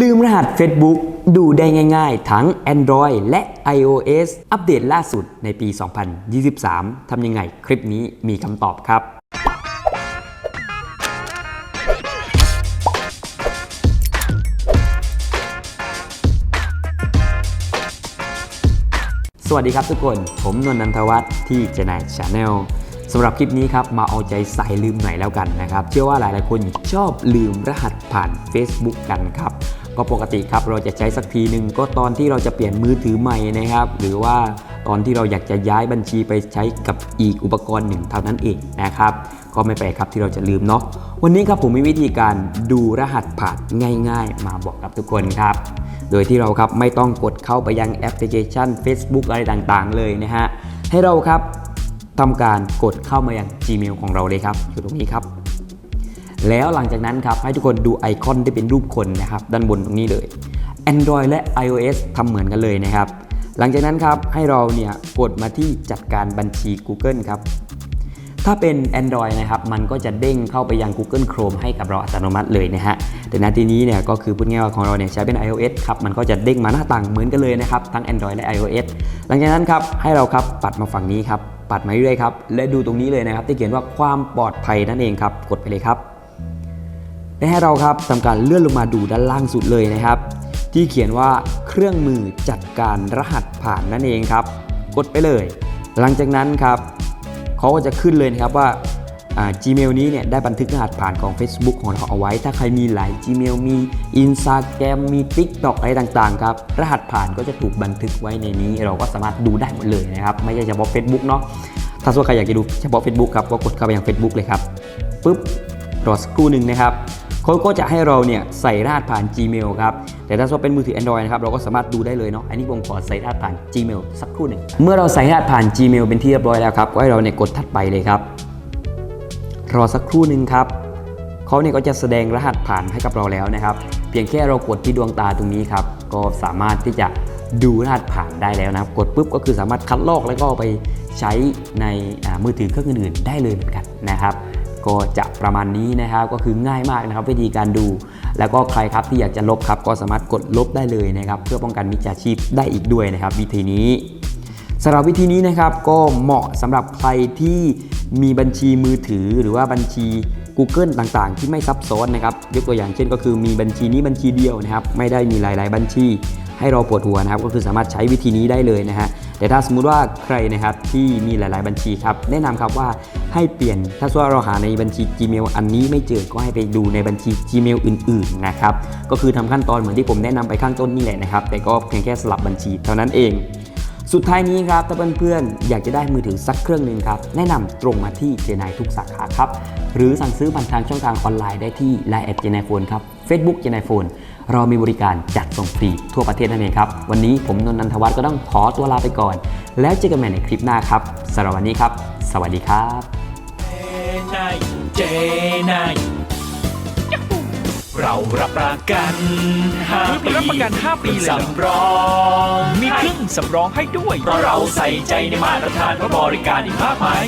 ลืมรหัส Facebook ดูได้ง่ายๆ ทั้ง Android และ iOS อัปเดตล่าสุดในปี 2023 ทำยังไง คลิปนี้มีคำตอบครับ สวัสดีครับทุกคน ผมนนทนันทวัฒน์ที่เจนายชาแนลสำหรับคลิปนี้ครับ มาเอาใจใส่ลืมหน่อยแล้วกันนะครับ เชื่อว่าหลายๆคนชอบลืมรหัสผ่าน Facebook กันครับ ก็ปกติครับเราจะใช้สักทีหนึ่งก็ตอนที่เราจะเปลี่ยนมือถือใหม่นะครับ หรือว่าตอนที่เราอยากจะย้ายบัญชีไปใช้กับอีกอุปกรณ์หนึ่งเท่านั้นเองนะครับก็ไม่แปลกครับที่เราจะลืมเนาะวันนี้ครับผมมีวิธีการดูรหัสผ่านง่าย ๆ มาบอกกับทุกคนครับ โดยที่เราครับไม่ต้องกดเข้าไปยังแอปพลิเคชัน Facebook อะไรต่างๆ เลยนะฮะให้เราครับทำการกดเข้ามายัง Gmail ของเราเลยครับอยู่ตรงนี้ครับ แล้วหลังจากนั้นครับให้ทุกคนดูไอคอนที่เป็นรูปคนนะครับด้านบนตรงนี้เลย Android และ iOS ทำเหมือนกันเลยนะครับ หลังจากนั้นครับให้เราเนี่ยกดมาที่จัดการบัญชี Google ครับถ้าเป็น Android นะครับ มันก็จะเด้งเข้าไปยัง Google Chrome ให้กับเราอัตโนมัติเลยนะฮะ แต่ในที่นี้เนี่ยก็คือพูดง่ายว่าของเราเนี่ยใช้เป็น iOS ครับ มันก็จะเด้งมาหน้าต่างเหมือนกันเลยนะครับ ทั้ง Android และ iOS หลังจากนั้นครับ ให้เราครับปัดมาฝั่งนี้ครับ ปัดมาเรื่อยๆครับ และดูตรงนี้เลยนะครับ ที่เขียนว่าความปลอดภัยนั่นเองครับ กดไปเลยครับ และให้เราครับทำการเลื่อนลงมาดูด้านล่างสุดเลยนะครับ ที่เขียนว่าเครื่องมือจัดการรหัสผ่านนั่นเองครับ กดไปเลย หลังจากนั้นครับเขาก็จะขึ้นเลยนะครับว่าอ่า Gmail นี้เนี่ยได้บันทึกรหัสผ่านของ Facebook ของเราเอาไว้ ถ้าใครมีหลาย Gmail มี Instagram มี TikTok อะไรต่างๆครับ รหัสผ่านก็จะถูกบันทึกไว้ในนี้ เราก็สามารถดูได้หมดเลยนะครับ ไม่ใช่เฉพาะ Facebook เนาะ ถ้าส่วนใครอยากจะดูเฉพาะ Facebook ครับ ก็กดเข้าไปยัง Facebook เลยครับ ปุ๊บ รอสักครู่หนึ่งนะครับ เขาก็จะให้เราเนี่ยใส่รหัสผ่าน Gmail ครับ แต่ถ้าว่าเป็นมือถือ Android นะครับเราก็สามารถดูได้เลยเนาะ อันนี้ผมขอใส่รหัสผ่าน Gmail สักครู่หนึ่ง เมื่อเราใส่รหัสผ่าน Gmail เป็นที่เรียบร้อยแล้วครับ ก็ให้เราเนี่ยกดถัดไปเลยครับ รอสักครู่หนึ่งครับเขาเนี่ยก็จะแสดงรหัสผ่านให้กับเราแล้วนะครับ เพียงแค่เรากดที่ดวงตาตรงนี้ครับ ก็สามารถที่จะดูรหัสผ่านได้แล้วนะครับ กดปุ๊บก็คือสามารถคัดลอกแล้วก็ไปใช้ในมือถือเครื่องอื่นๆได้เลยเหมือนกันนะครับ ก็จะประมาณนี้นะครับ ก็คือง่ายมากนะครับวิธีการดู แล้วก็ใครครับที่อยากจะลบครับก็สามารถกดลบได้เลยนะครับ เพื่อป้องกันมิจฉาชีพได้อีกด้วยนะครับ วิธีนี้สำหรับวิธีนี้นะครับก็เหมาะสำหรับใครที่มีบัญชีมือถือหรือว่าบัญชี Google ต่างๆ ที่ไม่ซับซ้อนนะครับยกตัวอย่างเช่นก็คือมีบัญชีนี้บัญชีเดียวนะครับ ไม่ได้มีหลาย ๆ บัญชี ให้เราปวดหัวนะครับ ก็คือสามารถใช้วิธีนี้ได้เลยนะฮะ แต่ถ้าสมมุติว่าใครนะครับที่มีหลาย ๆ บัญชีครับแนะนำครับว่าให้เปลี่ยนถ้าสมมติว่าเราหาในบัญชี Gmail อันนี้ไม่เจอก็ให้ไปดูในบัญชี Gmail อื่น ๆ นะครับก็คือทำขั้นตอนเหมือนที่ผมแนะนำไปข้างต้นนี่แหละนะครับแต่ก็เพียงแค่สลับบัญชีเท่านั้นเอง สุดท้ายนี้ครับถ้าเพื่อนๆอยากจะได้มือถือสักเครื่องหนึ่งครับ แนะนำตรงมาที่เจนายทุกสาขาครับ หรือสั่งซื้อผ่านทางช่องทางออนไลน์ได้ที่ Line แอดเจนายโฟนครับ Facebook เจนายโฟนเรามีบริการจัดส่งฟรีทั่วประเทศนั่นเองครับ วันนี้ผมนนท์นันทวัฒน์ก็ต้องขอตัวลาไปก่อน แล้วเจอกันใหม่ในคลิปหน้าครับสำหรับวันนี้ครับ สวัสดีครับนาย เจนายเรารับประกันห้าคือปีรับประกัน 5 ปีเลยเหรอ สำรอง มีเครื่องสำรองให้ด้วย เพราะเราใส่ใจในมาตรฐานและบริการอีกมากมาย